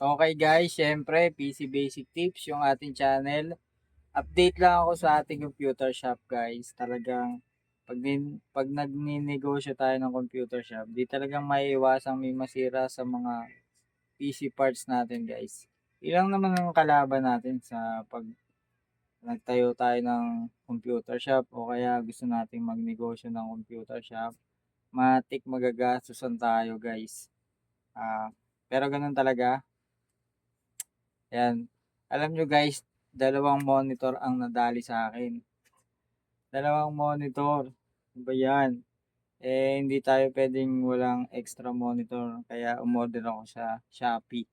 Okay guys, syempre PC Basic Tips yung ating channel. Update lang ako sa ating computer shop guys. Talagang pag, nin, pag nagninegosyo tayo ng computer shop, di talagang maiiwasang may masira sa mga PC parts natin guys. Ilang naman ang kalaban natin sa pag nagtayo tayo ng computer shop o kaya gusto nating magnegosyo ng computer shop. Matik magagastusan tayo guys. Ah, pero ganun talaga. Ayan. Alam nyo guys, dalawang monitor ang nadali sa akin. Dalawang monitor. Ano ba yan? Eh, hindi tayo pwedeng walang extra monitor. Kaya umorder ako sa Shopee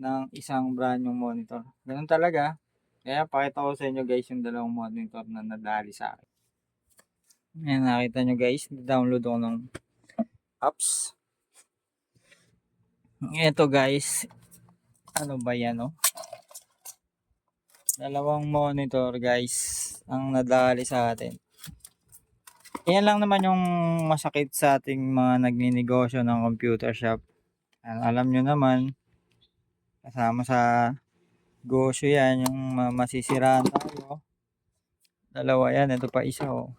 ng isang brand yung monitor. Ganun talaga. Kaya pakita ko sa inyo guys yung dalawang monitor na nadali sa akin. Ayan, nakita nyo guys. Download ako ng apps. Ito guys. Ano ba yan oh? Dalawang monitor guys ang nadali sa atin. Yan lang naman yung masakit sa ating mga nagninegosyo ng computer shop. Al- Alam nyo naman, kasama sa negosyo yan, yung ma- masisiraan tayo. Dalawa yan, ito pa isa oh.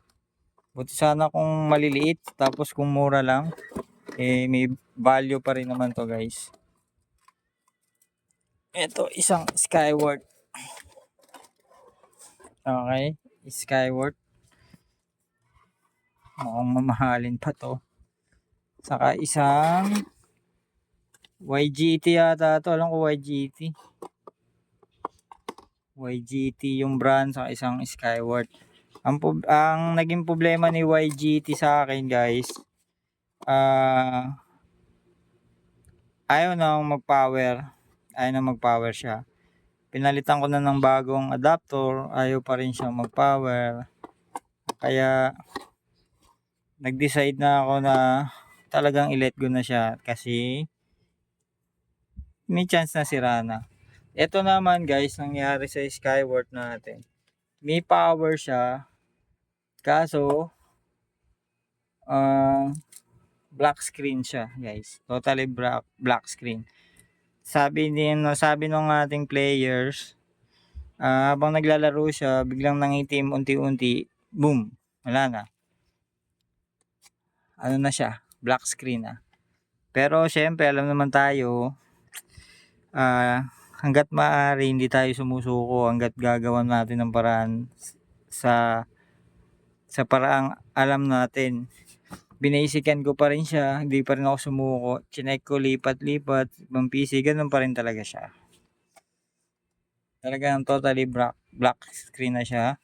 Buti sana kung maliliit, tapos kung mura lang, eh may value pa rin naman to guys. Ito, isang Skyward. Okay, Skyward. Mukhang mamahalin pa to. Saka isang YGT yata to. Alam ko YGT. YGT yung brand sa isang Skyward. Ang, ang naging problema ni YGT sa akin guys, ah ayaw na mag-power. Ayaw na mag-power siya. Pinalitan ko na ng bagong adapter, ayaw pa rin siyang mag-power. Kaya nag-decide na ako na talagang i-let go na siya kasi may chance na sira na. Ito naman guys, nangyari sa Skyward natin. May power siya, kaso ah black screen siya guys. Totally black, black screen. Sabi din, sabi ng ating players, ah, habang naglalaro siya, biglang nangitim unti-unti, boom, wala na. Ano na siya, black screen na. Pero syempre, alam naman tayo, ah, hanggat maaari hindi tayo sumusuko, hanggat gagawan natin ng paraan sa sa paraang alam natin. Binasican ko pa rin siya, hindi pa rin ako sumuko. Chinek ko lipat-lipat, ibang PC, ganun pa rin talaga siya. Talagang totally black, black screen na siya.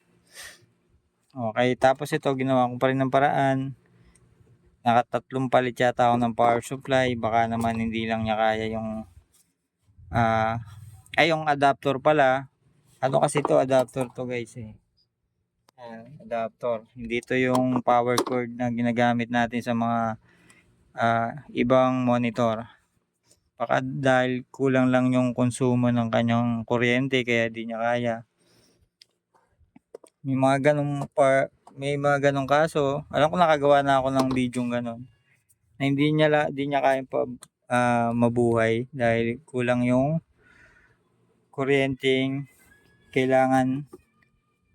Okay, tapos ito, ginawa ko pa rin ng paraan. Nakatatlong palit yata ako ng power supply. Baka naman hindi lang niya kaya yung ah ay yung adapter pala. Ano kasi to adapter to guys eh. Ayan, adapter. Hindi to yung power cord na ginagamit natin sa mga ah, ibang monitor. Baka dahil kulang lang yung konsumo ng kanyang kuryente kaya di niya kaya. May mga ganong par, may mga ganong kaso. Alam ko nakagawa na ako ng video ganon. Na hindi niya la, di niya kaya pa ah, mabuhay dahil kulang yung kuryenteng kailangan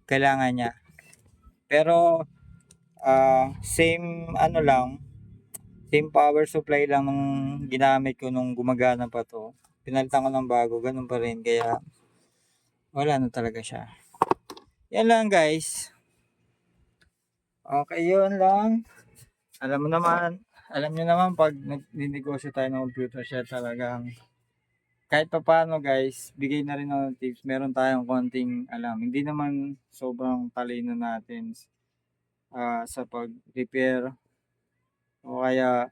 kailangan niya. Pero ah, same ano lang same power supply lang nung ginamit ko nung gumagana pa to. Pinalitan ko ng bago, ganun pa rin. Kaya wala na talaga siya. Yan lang guys. Okay, yun lang. Alam mo naman, alam nyo naman pag nagninegosyo tayo ng computer siya talagang kahit pa paano guys, bigay na rin ng tips. Meron tayong konting alam. Hindi naman sobrang talino natin ah, sa pag-repair o kaya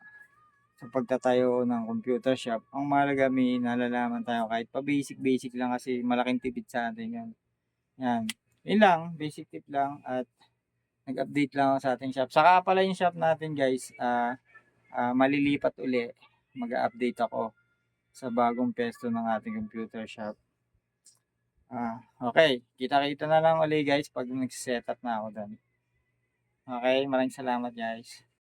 sa pagtatayo ng computer shop. Ang mahalaga may nalalaman tayo kahit pa basic basic lang kasi malaking tipid sa atin yan. Yan. Yun lang, basic tip lang at nag-update lang sa ating shop. Saka pala yung shop natin guys, ah ah, malilipat uli. Mag-update ako sa bagong pesto ng ating computer shop. Ah, okay, kita-kita na lang uli guys pag nag-setup na ako doon. Okay, maraming salamat guys.